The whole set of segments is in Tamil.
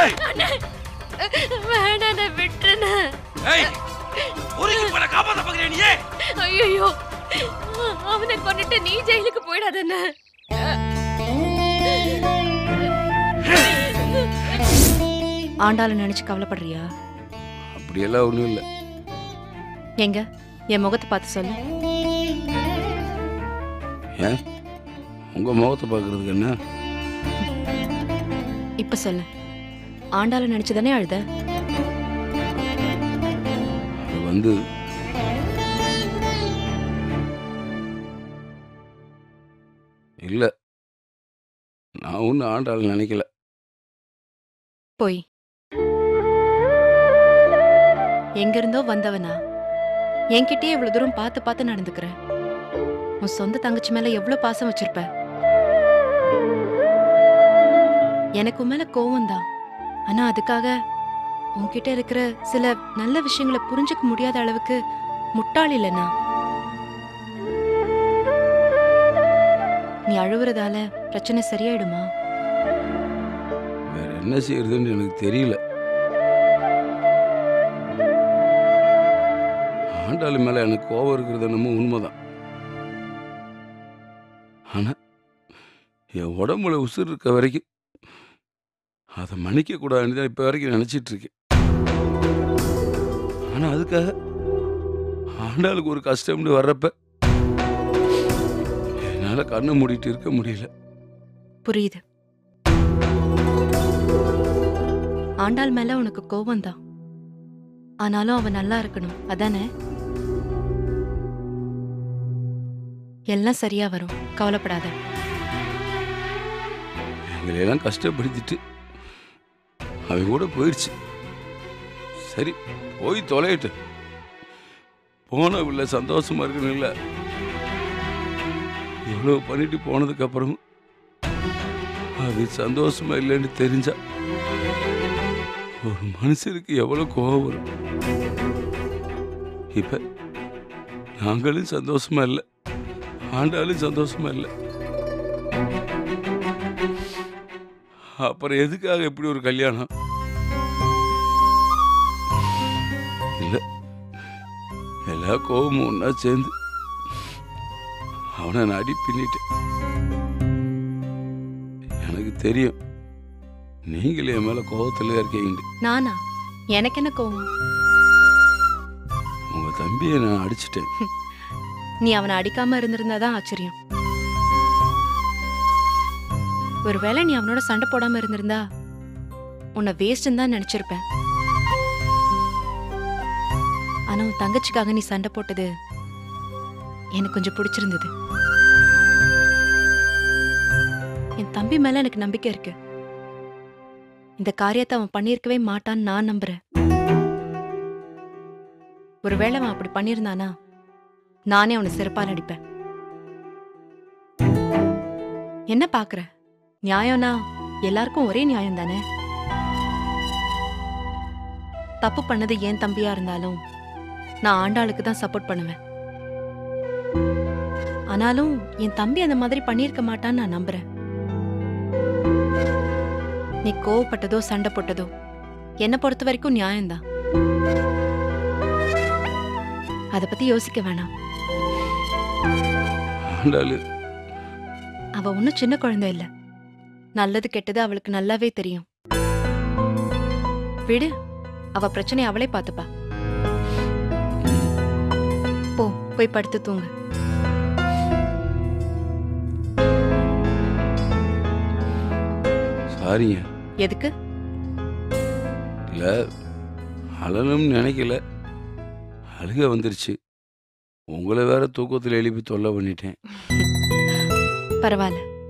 ஏய்! விட்டுருண்ணே. ஏய்! உருகி போல காப்பாத்த பாக்குறியா நீ ஐயோ அவனை கொண்டுட்டு நீ ஜெயிலுக்கு போயிடாதண்ணே. ஆண்டாளை நினைச்சு கவலைப்படுறியா? அப்படியெல்லாம் ஒண்ணும் இல்ல. எங்க? என் முகத்தை பார்த்து சொல்லு. ஏன்? உங்க முகத்தை பாக்குறதுக்கு என்ன? இப்ப சொல்லு. ஆண்டாளை நினைச்சு தானே அழுத வந்து இல்ல. நான் ஒன்றும் ஆண்டாள் நினைக்கல. போய். எங்க இருந்தோ வந்தவனா? என்கிட்டயே இவ்வளவு தூரம் பார்த்து பார்த்து நடந்துக்கிற. உன் சொந்த தங்கச்சி மேல எவ்வளவு பாசம் வச்சிருப்ப? எனக்கு மேல கோவம் தான் ஆனா அதுக்காக உன்கிட்ட இருக்கிற சில நல்ல விஷயங்களை புரிஞ்சுக்க முடியாத அளவுக்கு முட்டாள் இல்லைனா நீ அழுவுறதால பிரச்சனை சரியாயிடுமா? வேற என்ன செய்யறதுன்னு எனக்கு தெரியல. ஆண்டாள் மேல எனக்கு கோபம் இருக்கிறது என்னமோ உண்மைதான். ஆனா என் உடம்புல உசுர் இருக்க வரைக்கும் அதை மன்னிக்க கூடாதுன்னு தான் இப்ப வரைக்கும் நினைச்சிட்டு இருக்கேன் ஆனா அதுக்காக ஆண்டாளுக்கு ஒரு கஷ்டம்னு வர்றப்ப என்னால கண்ணை மூடிட்டு இருக்க முடியல. புரியுது. ஆண்டாள் மேல உனக்கு கோபம் தான். ஆனாலும் அவ நல்லா இருக்கணும் அதானே? எல்லாம் சரியா வரும் கவலைப்படாத. எங்களையெல்லாம் கஷ்டப்படுத்திட்டு அவன் கூட போயிடுச்சு. சரி போய் தொலையிட்டு போன இல்லை சந்தோஷமா இருக்கணும் இல்லை. இவ்வளோ பண்ணிட்டு போனதுக்கப்புறம் அது சந்தோஷமா இல்லைன்னு தெரிஞ்சா ஒரு மனுஷனுக்கு எவ்வளோ கோபம் வரும். இப்போ நாங்களும் சந்தோஷமா இல்லை. ஆண்டாலும் சந்தோஷமா இல்லை. அப்புறம் எதுக்காக இப்படி ஒரு கல்யாணம்? எல்லா கோபமும் ஒன்னா சேர்ந்து அவனை நான் அடி பின்னிட்டேன் எனக்கு தெரியும். நீங்களே என் மேல கோபத்துல இருக்கீங்க. நானா? எனக்கு என்ன கோவம் உங்க தம்பியை நான் அடிச்சிட்டேன். நீ அவனை அடிக்காம இருந்திருந்தாதான் ஆச்சரியம். ஒருவேளை நீ அவனோட சண்டை போடாம இருந்திருந்தா உன்னை வேஸ்ட்னு தான் நினைச்சிருப்பேன். ஆனா உன் தங்கச்சிக்காக நீ சண்டை போட்டது எனக்கு கொஞ்சம் பிடிச்சிருந்தது. என் தம்பி மேல எனக்கு நம்பிக்கை இருக்கு. இந்த காரியத்தை அவன் பண்ணியிருக்கவே மாட்டான்னு நான் நம்புறேன். ஒருவேளை அவன் அப்படி பண்ணியிருந்தானா நானே அவனை சிறப்பா நடிப்பேன் என்ன பாக்குற? நியாயம்னா எல்லாருக்கும் ஒரே நியாயம் தானே? தப்பு பண்ணது ஏன் தம்பியா இருந்தாலும் நான் ஆண்டாளுக்கு தான் சப்போர்ட் பண்ணுவேன். ஆனாலும் என் தம்பி அந்த மாதிரி பண்ணியிருக்க மாட்டான்னு நான் நம்புறேன். நீ கோவப்பட்டதோ சண்டை போட்டதோ என்னை பொறுத்த வரைக்கும் நியாயம்தான். அதை பத்தி யோசிக்க வேணாம். அவ ஒன்னும் சின்ன குழந்தை இல்ல. நல்லது கெட்டது அவளுக்கு நல்லாவே தெரியும். விடு அவ பிரச்சனை அவளே பாத்துப்பா. போய் படுத்து தூங்கு. சாரிங்க. எதுக்கு? இல்ல அழணும்னு நினைக்கல. அழுக வந்துருச்சு. உங்களை வேற தூக்கத்தில் எழுப்பி தொல்லை பண்ணிட்டேன். பரவாயில்ல.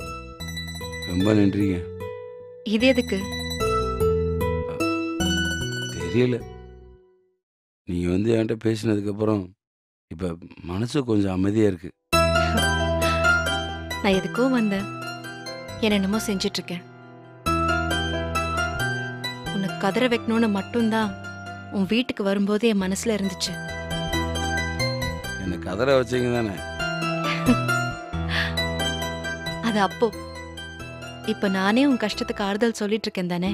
ரொம்ப நன்றிங்க. இது எதுக்கு? தெரியல. நீங்க வந்து என்கிட்ட பேசினதுக்கு அப்புறம் இப்ப மனசு கொஞ்சம் அமைதியா இருக்கு. நான் எதுக்கோ வந்தேன். என்னென்னமோ செஞ்சிட்டு இருக்கேன் உன்னை கதற வைக்கணும்னு மட்டும்தான் உன் வீட்டுக்கு வரும்போது என் மனசுல இருந்துச்சு. என்னை கதற வச்சீங்க தானே? அது அப்போ. இப்ப நானே உன் கஷ்டத்துக்கு ஆறுதல் சொல்லிட்டு இருக்கேன் தானே?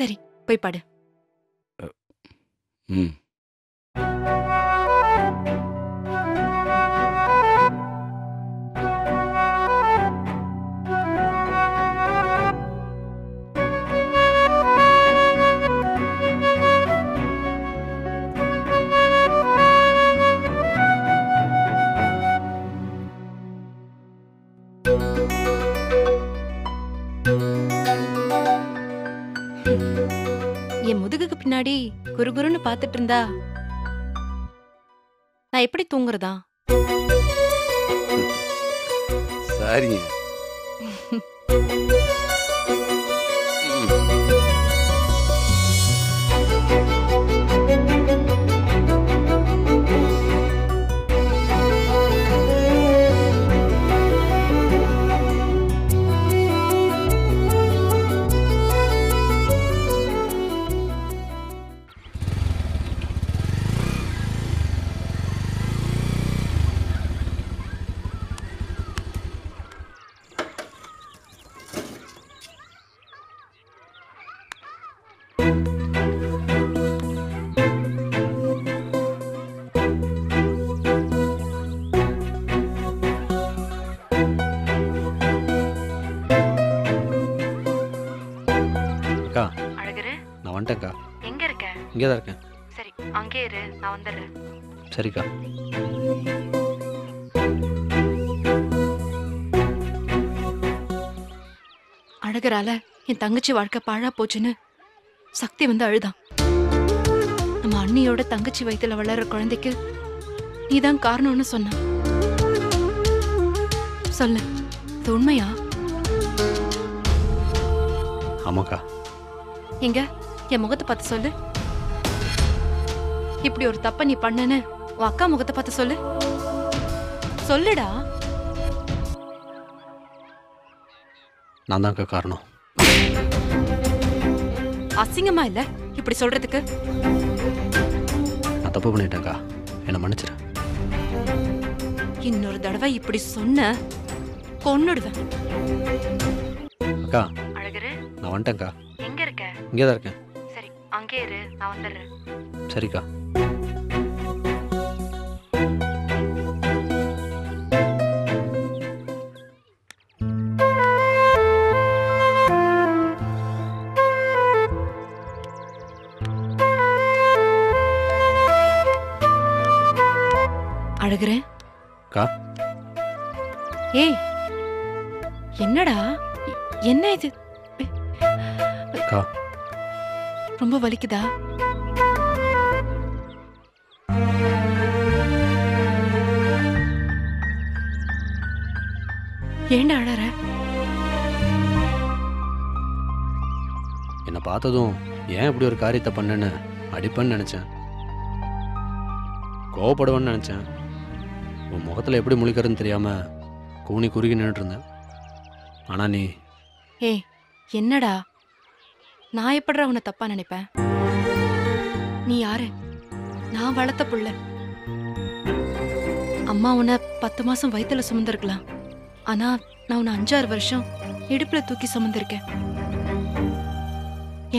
சரி போய் பாடு. ம். பின்னாடி குறுகுறுன்னு பார்த்துட்டு இருந்தா? நான் எப்படி தூங்குறதா? சரிங்க. இங்கே தான் இருக்கேன். சரி அங்கே இரு நான் வந்துடுறேன். சரிக்கா. அழகரால என் தங்கச்சி வாழ்க்கை பாழா போச்சுன்னு சக்தி வந்து அழுதான். நம்ம அண்ணியோட தங்கச்சி வயித்துல வளர்ற குழந்தைக்கு நீதான் காரணம்னு சொன்னான். சொல்லு இது உண்மையா? ஆமாக்கா. எங்க? என் முகத்தை பார்த்து சொல்லு. இப்படி ஒரு தப்ப நீ பண்ணனு உன் அக்கா முகத்தை பார்த்து சொல்லு. சொல்லுடா. நான் தான்க்கா காரணம். அசிங்கமா இல்ல? இப்படி சொல்றதுக்கு. நான் தப்பு பண்ணிட்டேன்க்கா. என்னை மன்னிச்சிரு. இன்னொரு தடவை இப்படி சொன்ன கொன்னுடுவேன். அக்கா அழகரு. நான் வந்துட்டேன்க்கா. எங்க இருக்க? இங்கே தான் இருக்கேன். சரி அங்கே இரு. நான் வந்துடுறேன். சரிக்கா. ஏய் என்னடா? என்ன இது? ரொம்ப வலிக்குதா? ஏன்டா அழற? என்னை பார்த்ததும் ஏன் இப்படி ஒரு காரியத்தை பண்ணேன்னு அடிப்பேன்னு நினச்சேன். கோவப்படுவேன்னு நினச்சேன். உன் முகத்தில் எப்படி முழிக்கிறதுன்னு தெரியாமல் கூனி குறுகி நின்றுட்டு ஆனால் நீ ஏ என்னடா? நான் எப்படிடா உன்னை தப்பா நினைப்பேன்? நீ யாரு? நான் வளர்த்த புள்ள. அம்மா உன்னை பத்து மாசம் வயித்துல சுமந்திருக்கலாம். ஆனா நான் உன்னை அஞ்சாறு வருஷம் இடுப்புல தூக்கி சுமந்திருக்கேன்.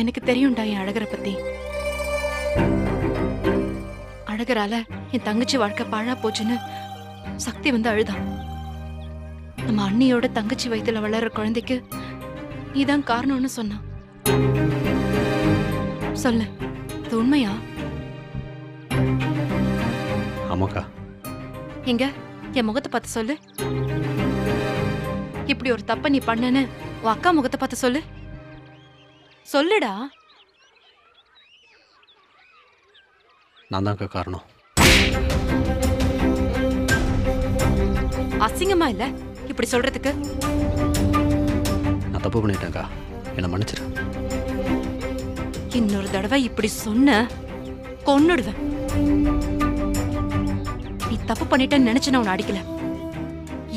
எனக்கு தெரியும்டா என் அழகரை பத்தி. அழகரால என் தங்கச்சி வாழ்க்கை பாழா போச்சுன்னு சக்தி வந்து அழுதான். நம்ம அண்ணியோட தங்கச்சி வயித்துல வளர்ற குழந்தைக்கு நீதான் காரணம்னு சொன்னான் சொல்லு இது உண்மையா? ஆமாக்கா. எங்க? என் முகத்தை பார்த்து சொல்லு. இப்படி ஒரு தப்ப நீ பண்ணனு உன் அக்கா முகத்தை பார்த்து சொல்லு. சொல்லுடா. நான் தான்க்கா காரணம். அசிங்கமா இல்ல? இப்படி சொல்றதுக்கு? நான் தப்பு பண்ணிட்டேன்க்கா. என்னை மன்னிச்சிரு. இன்னொரு தடவை இப்படி சொன்ன கொன்னுடுவேன். நீ தப்பு பண்ணிட்டேன்னு நினைச்சு நான் உன்னை அடிக்கல.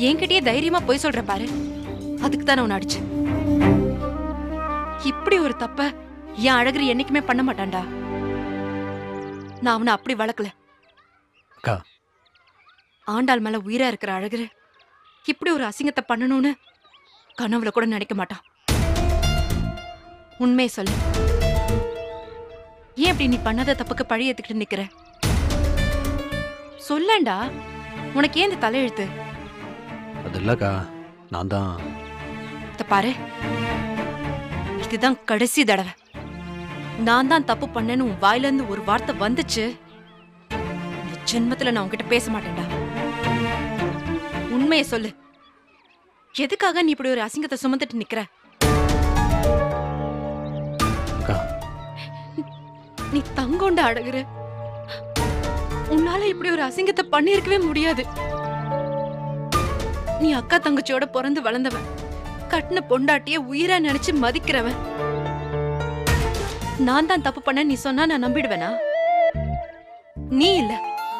என்கிட்டயே தைரியமா போய் சொல்ற பாரு. அதுக்கு தான் உன்னை அடிச்சேன். இப்படி ஒரு தப்ப என் அழகர் என்னைக்குமே பண்ண மாட்டான்டா. நான் அவனை அப்படி வளர்க்கல. ஆண்டாள் மேல உயிரா இருக்கிற அழகர் இப்படி ஒரு அசிங்கத்தை பண்ணணும்னு கனவுல கூட நினைக்க மாட்டான். உண்மையை சொல்லு. ஏன் இப்படி நீ பண்ணாத தப்புக்கு பழி ஏத்துக்கிட்டு நிக்கிற? சொல்லேன்டா உனக்கு ஏன் இந்த தலையெழுத்து? அது இல்லைக்கா நான் தான். இத பாரு. இதுதான் கடைசி தடவை. நான் தான் தப்பு பண்ணேன்னு உன் வாயில இருந்து ஒரு வார்த்தை வந்துச்சு. இந்த ஜென்மத்துல நான் உன்கிட்ட பேச மாட்டேன்டா. உண்மையை சொல்லு. எதுக்காக நீ இப்படி ஒரு அசிங்கத்தை சுமந்துட்டு நிக்கிற? நீ தங்கொண்ட அடகுற உன்னால இப்படி ஒரு அசிங்கத்தை பண்ணியிருக்கவே முடியாது. நீ அக்கா தங்கச்சியோட பிறந்து வளர்ந்தவன். கட்டின பொண்டாட்டிய உயிரா நினைச்சு மதிக்கிறவன். நான் தான் தப்பு பண்ண நீ சொன்னா நான் நம்பிடுவேனா? நீ இல்ல.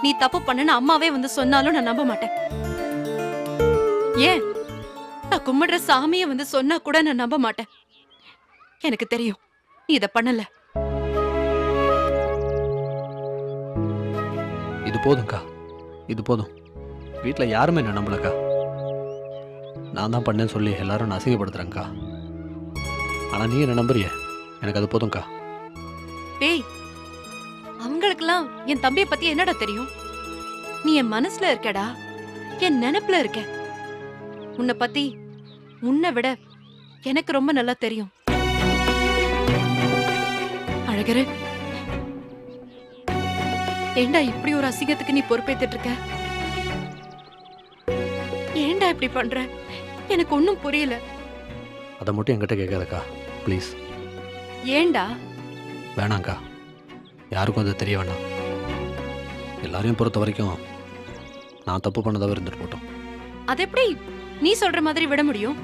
நீ தப்பு பண்ணன்னு அம்மாவே வந்து சொன்னாலும் நான் நம்ப மாட்டேன். ஏன்? நான் கும்பிடுற சாமியை வந்து சொன்னா கூட நான் நம்ப மாட்டேன். எனக்கு தெரியும் நீ இத பண்ணல. இது போதும்க்கா. இது போதும். வீட்டில் யாருமே என்ன நம்பலக்கா. நான் தான் பண்ணேன்னு சொல்லி எல்லாரும் நான் அசிங்கப்படுத்துறேங்க்கா ஆனால் நீ என்ன நம்புறிய? எனக்கு அது போதும்க்கா. டேய் அவங்களுக்கெல்லாம் என் தம்பிய பத்தி என்னடா தெரியும்? நீ என் மனசுல இருக்கடா. என் நினைப்புல இருக்க உன்னை பத்தி உன்னை விட எனக்கு ரொம்ப நல்லா தெரியும். அழகரு ஏண்டா இப்படி ஒரு அசிங்கத்துக்கு நீ பொறுப்பேத்துட்டு இருக்க ஏண்டா இப்படி பண்ற? எனக்கு ஒன்னும் புரியல. அதை மட்டும் என்கிட்ட கேட்காதக்கா ப்ளீஸ். ஏண்டா? வேணாங்க்கா யாருக்கும் அது தெரிய வேண்டாம் எல்லாரையும் பொறுத்த வரைக்கும் நான் தப்பு பண்ணதாக இருந்துட்டு போட்டோம். அது எப்படி நீ சொல்ற மாதிரி விட முடியும்.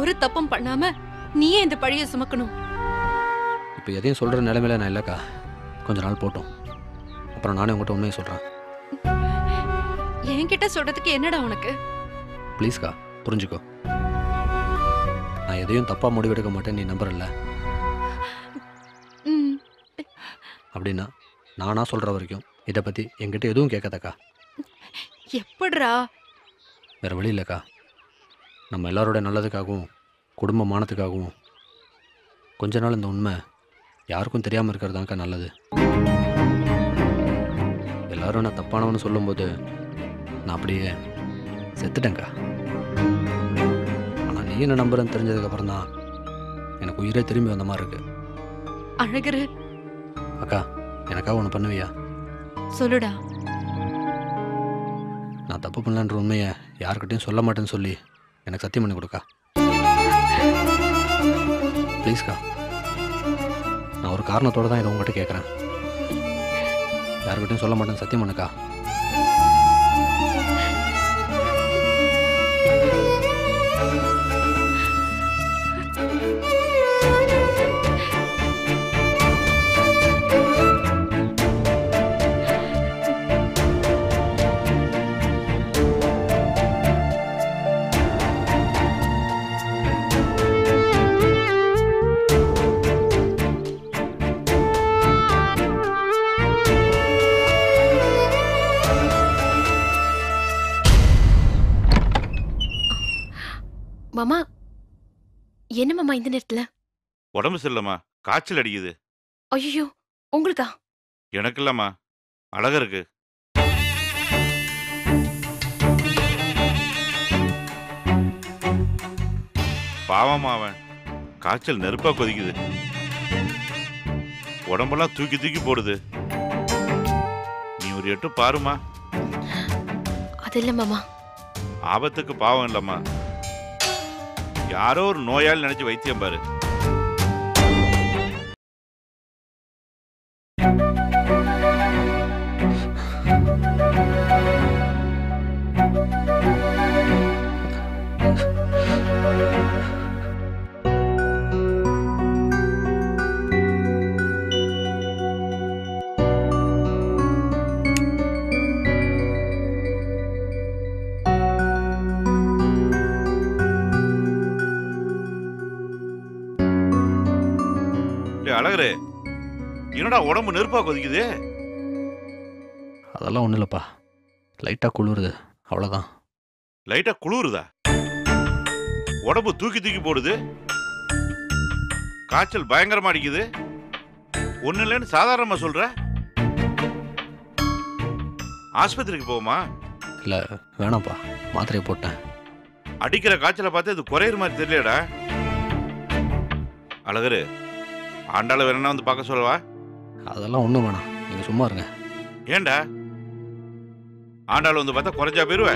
ஒரு தப்பும் பண்ணாம நீயே இந்த பழிய சுமக்கணும். இப்போ எதையும் சொல்கிற நிலைமையில நான் இல்லைக்கா. கொஞ்ச நாள் போட்டோம். அப்புறம் நானே உங்கள்கிட்ட உண்மையை சொல்கிறேன் என்கிட்ட சொல்றதுக்கு என்னடா உனக்கு? ப்ளீஸ்க்கா புரிஞ்சுக்கோ. நான் எதையும் தப்பாக முடிவெடுக்க மாட்டேன் நீ நம்புறல்ல. ம், அப்படின்னா நானா சொல்கிற வரைக்கும் இதை பற்றி என்கிட்ட எதுவும் கேட்காதக்கா. எப்படிடா வேறு வழி இல்லைக்கா. நம்ம எல்லாரோட நல்லதுக்காகவும் குடும்ப மானத்துக்காகவும். கொஞ்ச நாள் இந்த உண்மை யாருக்கும் தெரியாமல் இருக்கிறதாக்கா நல்லது. எல்லாரும் நான் தப்பானவன்னு சொல்லும்போது நான் அப்படியே செத்துட்டேங்க்கா ஆனால் நீ என்ன நம்புறேன்னு தெரிஞ்சதுக்கப்புறம் தான் எனக்கு உயிரே திரும்பி வந்த மாதிரி இருக்கு. அழகரு. அக்கா எனக்கா ஒன்று பண்ணுவியா? சொல்லுடா. நான் தப்பு பண்ணலன்ற உண்மையை யாருக்கிட்டையும் சொல்ல மாட்டேன்னு சொல்லி எனக்கு சத்தியம் பண்ணி கொடுக்கா. ப்ளீஸ்க்கா நான் ஒரு காரணத்தோட தான் இதை உங்ககிட்ட கேட்குறேன். யாருக்கிட்டையும் சொல்ல மாட்டேன்னு சத்தியம் பண்ணுக்கா. என்ன மாமா இந்த நேரத்துல? உடம்பு சரியில்லம்மா. காய்ச்சல் அடிக்குது. ஐயோ உங்களுக்கா? எனக்கு இல்லம்மா அழகருக்கு பாவமா அவன். காய்ச்சல் நெருப்பா கொதிக்குது. உடம்பெல்லாம் தூக்கி தூக்கி போடுது. நீ ஒரு எட்டு பாருமா அது இல்ல மாமா. ஆபத்துக்கு பாவம் இல்லம்மா. யாரோ ஒரு நோயாளி நினைச்சு வைத்தியம் பாரு. என்னடா உடம்பு நெருப்பா கொதிக்குது? அதெல்லாம் ஒன்றும் இல்லைப்பா. லைட்டாக குளிருது. அவ்வளோதான் லைட்டா குளிருதா? உடம்பு தூக்கி தூக்கி போடுது. காய்ச்சல் பயங்கரமா அடிக்குது. ஒண்ணு இல்லைன்னு சாதாரணமா சொல்ற? ஆஸ்பத்திரிக்கு போவோமா? இல்லை வேணாம்ப்பா. மாத்திரையை போட்டேன். அடிக்கிற காய்ச்சலை பார்த்து இது குறையிற மாதிரி தெரியலடா அழகரு ஆண்டாள வேணா வந்து பார்க்க சொல்லவா? அதெல்லாம் ஒன்றும் வேணாம். நீங்கள் சும்மா இருங்க. ஏன்டா ஆண்டாள் வந்து பார்த்தா குறைஞ்சா போயிருவ?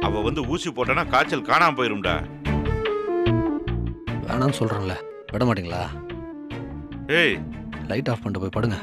அவ வந்து ஊசி போட்டனா காய்ச்சல் காணாம போயிரும்டா. வேணாம்னு சொல்கிறேன்ல விட மாட்டீங்களா? ஏய். லைட் ஆஃப் பண்ணிட்டு போய் படுங்க.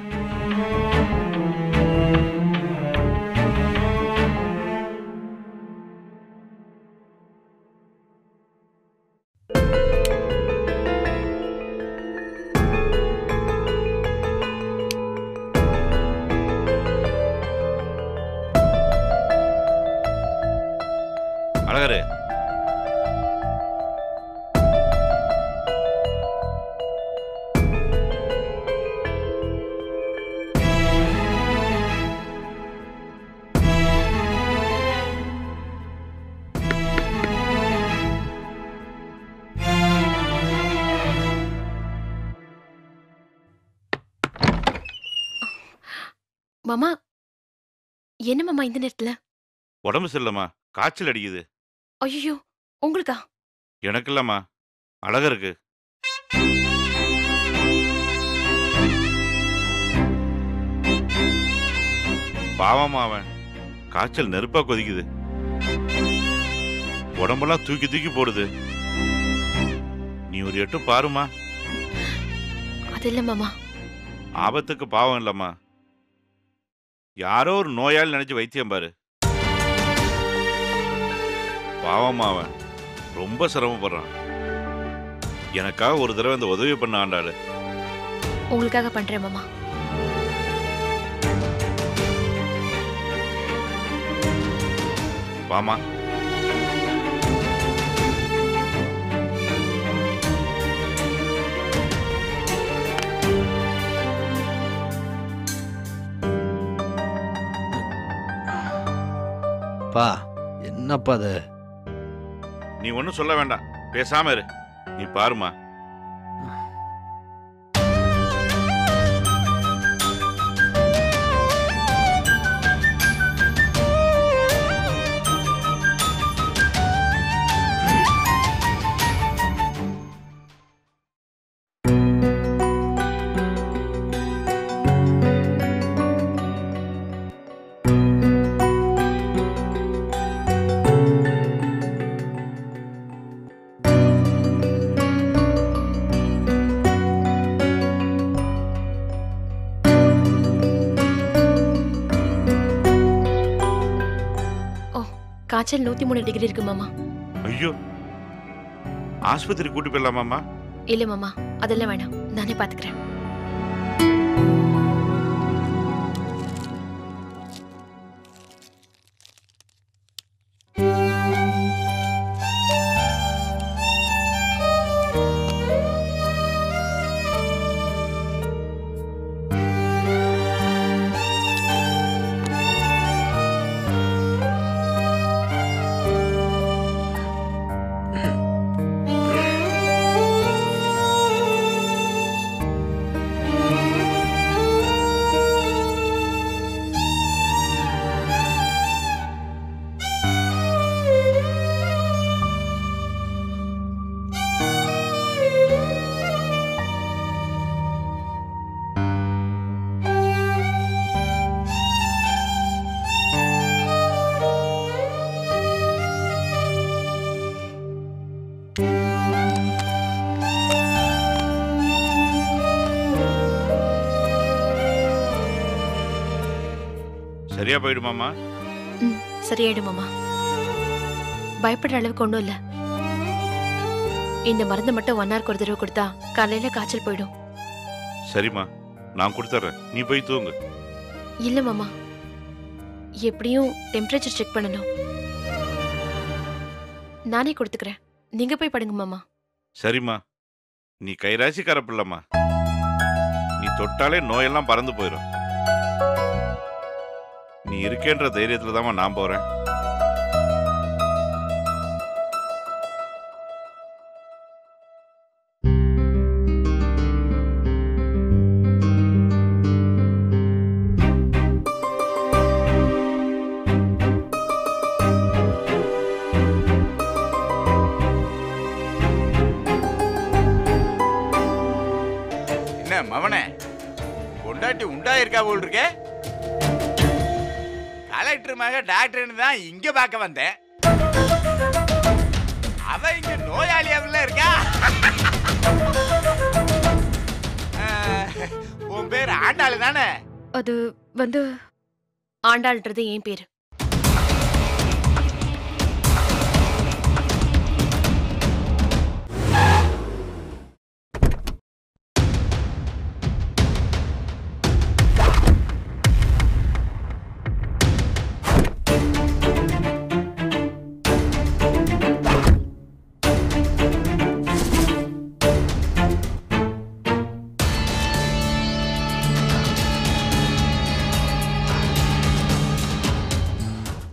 என்ன மாமா இந்த நேரத்துல? உடம்பு சரியில்லம்மா. காய்ச்சல் அடிக்குது. ஐயோ உங்களுக்கா? எனக்கு இல்லம்மா அழகருக்கு பாவமா அவன். காய்ச்சல் நெருப்பா கொதிக்குது. உடம்பெல்லாம் தூக்கி தூக்கி போடுது. நீ ஒரு எட்டு பாருமா அது இல்ல மாமா. ஆபத்துக்கு பாவம் இல்லம்மா. யாரோ ஒரு நோயாளி நினைச்சு வைத்தியம் பாரு. பாவமா அவன். ரொம்ப சிரமப்படுறான். எனக்காக ஒரு தடவை இந்த உதவி பண்ண ஆண்டாளு. உங்களுக்காக பண்றேன் மாமா. வாமா. என்னப்பா அது? நீ ஒன்றும் சொல்ல வேண்டாம். பேசாம இரு. நீ பாருமா காய்ச்சல் நூத்தி மூணு டிகிரி இருக்கு மாமா. ஐயோ. ஆஸ்பத்திரி கூட்டி போயிடலாமாம்மா? இல்ல மாமா. அதெல்லாம் வேணாம். நானே பாத்துக்கிறேன். சரியா போயிடுமாம்மா ம் சரியாயிடும் மாமா. பயப்படுற அளவுக்கு ஒன்றும் இல்ல. இந்த மருந்து மட்டும் ஒன் ஹவருக்கு ஒரு தடவை கொடுத்தா காலையில காய்ச்சல் போயிடும். சரிம்மா நான் கொடுத்துட்றேன். நீ போய் தூங்கு. இல்ல மாமா. எப்படியும் டெம்பரேச்சர் செக் பண்ணணும். நானே கொடுத்துக்கிறேன். நீங்க போய் படுங்க மாமா. சரிம்மா. நீ கைராசிக்கார பிள்ளைம்மா. நீ தொட்டாலே நோயெல்லாம் பறந்து போயிடும் நீ இருக்கேன்ற தைரியத்துல தான் நான் போறேன். டாக்டர்னு தான் இங்க பார்க்க வந்தேன். அவ இங்க நோயாளியாவில் இருக்கா? உன் பேர் ஆண்டாளு தானே? அது வந்து ஆண்டாள்ன்றது என் பேரு.